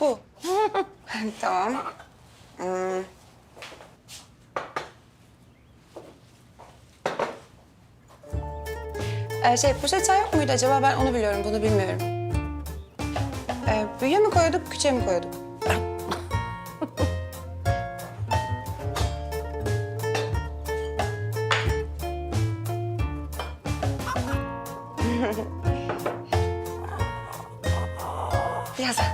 Bu. tamam. Hmm. Ee, şey, poşet çay yok muydu acaba? Ben onu biliyorum, bunu bilmiyorum. Ee, büyüğe mi koyduk, küçüğe mi koyduk? Biraz daha.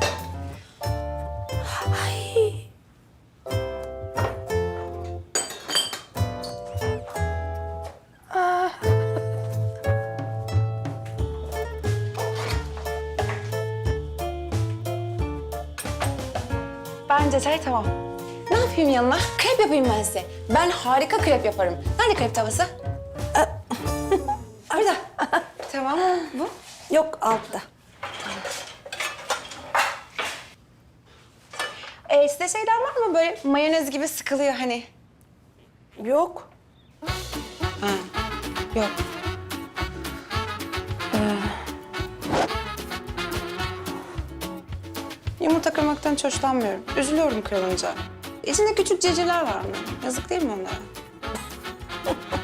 Bence çay tamam. Ne yapayım yanına? Krep yapayım ben size. Ben harika krep yaparım. Nerede krep tavası? Burada. Tamam. Bu? Yok altta. Ee, size şeyler var mı? Böyle mayonez gibi sıkılıyor hani. Yok. Yok. Ee, Yumurta kırmaktan hiç hoşlanmıyorum. Üzülüyorum kırılınca. İçinde küçük cecirler var mı? Yazık değil mi onlara?